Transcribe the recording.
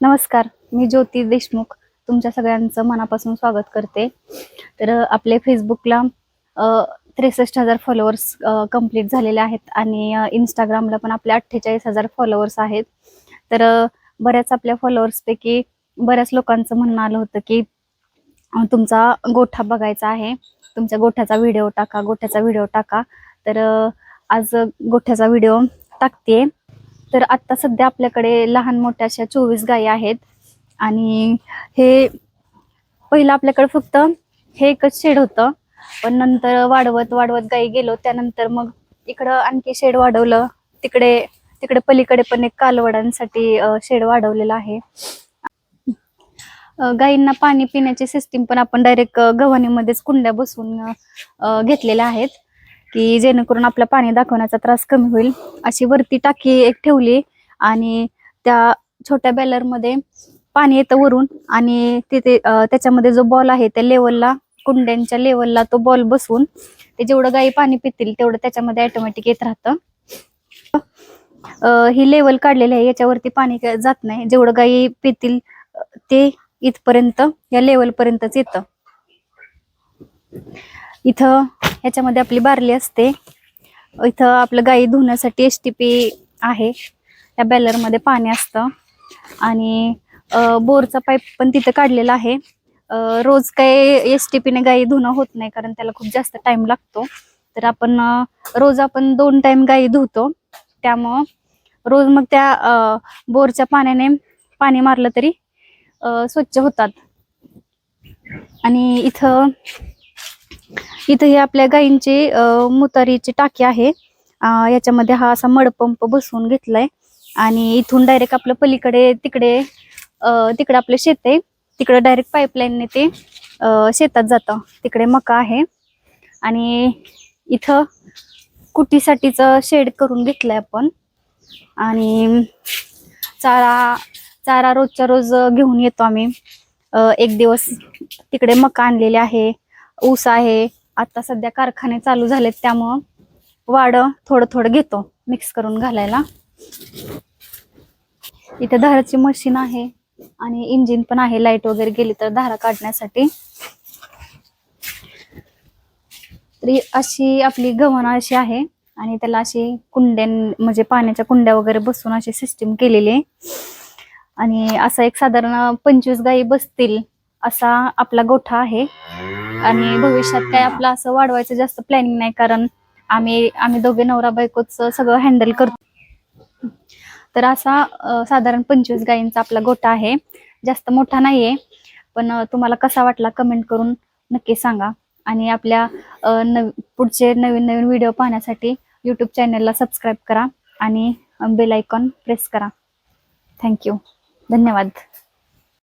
नमस्कार मी ज्योती देशमुख. तुमच्या सगळ्यांचं मनापासून स्वागत करते. तर आपले फेसबुकला त्रेसष्ट हजार फॉलोअर्स कंप्लीट झालेले आहेत आणि इंस्टाग्रामला पण आपले अठ्ठेचाळीस हजार फॉलोअर्स आहेत. तर बऱ्याच आपल्या फॉलोअर्सपैकी बऱ्याच लोकांचं म्हणणं आलं होतं की तुमचा गोठा बघायचा आहे. तुमच्या गोठ्याचा व्हिडिओ टाका गोठ्याचा व्हिडिओ टाका. तर आज गोठ्याचा व्हिडिओ टाकते तर आत्ता सध्या आपल्याकडे लहान मोठ्या अशा चोवीस गायी आहेत. आणि हे पहिलं आपल्याकडे फक्त हे एकच शेड होतं. पण नंतर वाढवत वाढवत गायी गेलो. त्यानंतर मग इकडं आणखी शेड वाढवलं. तिकडे तिकडे पलीकडे पण एक कालवडांसाठी शेड वाढवलेला आहे. गायींना पाणी पिण्याची सिस्टीम पण आपण डायरेक्ट गव्हाणीमध्येच कुंड्या बसून घेतलेल्या आहेत. की जेणेकरून आपला पाणी दाखवण्याचा त्रास कमी होईल. अशी वरती टाकी एक ठेवली आणि त्या छोट्या बॅलरमध्ये पाणी येतं वरून आणि तिथे त्याच्यामध्ये जो बॉल आहे त्या लेवलला कुंड्यांच्या लेवलला तो बॉल बसवून ते जेवढं गायी पाणी पितील तेवढं त्याच्यामध्ये ऑटोमॅटिक येत राहतं. ही लेवल काढलेली आहे याच्यावरती पाणी जात नाही. जेवढं गायी पितील ते इथपर्यंत या लेवल पर्यंतच येतं. इथं ह्याच्यामध्ये आपली बारली असते. इथं आपलं गाई धुण्यासाठी एस टी पी आहे. त्या बॅलरमध्ये पाणी असतं. आणि बोरचा पाईप पण तिथं काढलेला आहे. रोज काही एस टी पीने गाई धुणं होत नाही कारण त्याला खूप जास्त टाइम लागतो. तर आपण रोज आपण दोन टाइम गाई धुतो. त्यामुळं रोज मग त्या अ, बोरच्या पाण्याने पाणी मारलं तरी अ, स्वच्छ होतात. आणि इथं इथं हे आपल्या गायींची मुतारीची टाकी आहे. याच्यामध्ये हा असा मडपंप बसवून घेतलाय. आणि इथून डायरेक्ट आपलं पलीकडे तिकडे तिकडे आपलं शेत आहे. तिकडे डायरेक्ट पाईपलाईनने ते शेतात जातं. तिकडे मका आहे. आणि इथं कुटीसाठीचं शेड करून घेतलंय आपण. आणि चारा चारा रोजच्या रोज घेऊन येतो आम्ही. एक दिवस तिकडे मका आणलेले आहे. ऊस आहे. आता सध्या कारखाने चालू झालेत त्यामुळं वाड थोडं थोडं घेतो मिक्स करून घालायला. इथे धाराची मशीन आहे आणि इंजिन पण आहे लाइट वगैरे गेली तर धारा काढण्यासाठी. तरी अशी आपली गव्हाणा अशी आहे आणि त्याला अशी कुंड्या म्हणजे पाण्याच्या कुंड्या वगैरे बसून अशी सिस्टीम केलेली आहे. आणि असा एक साधारण पंचवीस गायी बसतील असा आपला गोठा आहे. आणि भविष्यात काय आपलं असं वाढवायचं जास्त प्लॅनिंग नाही कारण आम्ही आम्ही दोघे नवरा बायकोच सगळं हँडल करतो. तर असा साधारण पंचवीस गायींचा आपला गोठा आहे. जास्त मोठा नाहीये पण तुम्हाला कसा वाटला कमेंट करून नक्की सांगा. आणि आपल्या नव पुढचे नवीन नवीन व्हिडिओ पाहण्यासाठी यूट्यूब चॅनलला सबस्क्राईब करा आणि बेल आयकॉन प्रेस करा. थँक्यू धन्यवाद.